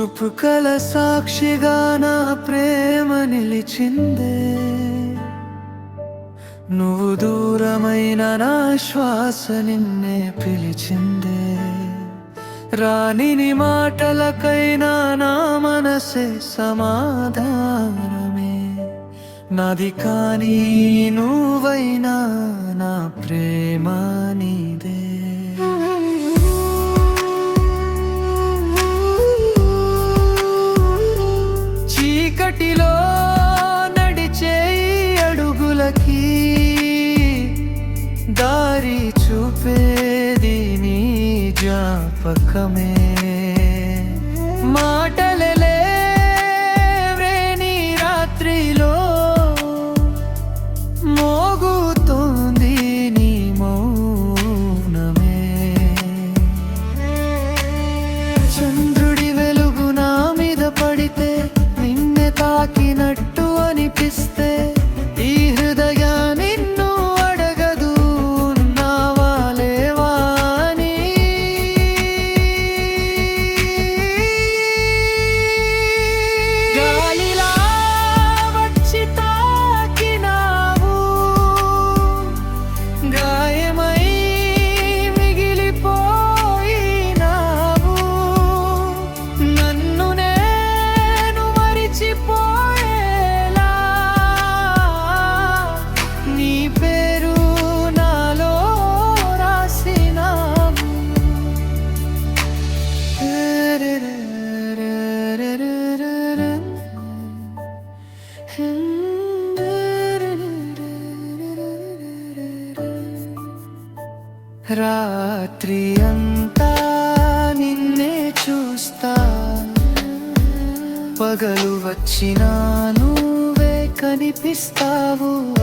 చుపుకల సాక్షిగా నా ప్రేమ నిలిచిందే. నువ్వు దూరమైన నా శ్వాస నిన్నే పిలిచిందే. రాణిని మాటలకైనా నా మనసే సమాధానమే. నాది కానీ నువ్వైనా నా ప్రేమాని అడుగులకి దారి చూపేది నీ జ్ఞాపకమే. మాటలలే నీ రాత్రిలో మోగుతుంది నీ మౌనమే. చంద్రుడి వెలుగు నా మీద పడితే నిన్నే తాకినట్టు అనిపిస్తే I am I రాత్రి అంతా నిన్నే చూస్తా. పగలు వచ్చినా నువ్వే కనిపిస్తావు.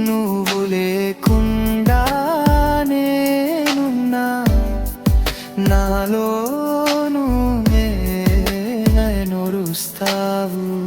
నువ్వు లేకుండా నేనున్నా. నాలో నువ్వే నొరుస్తావు.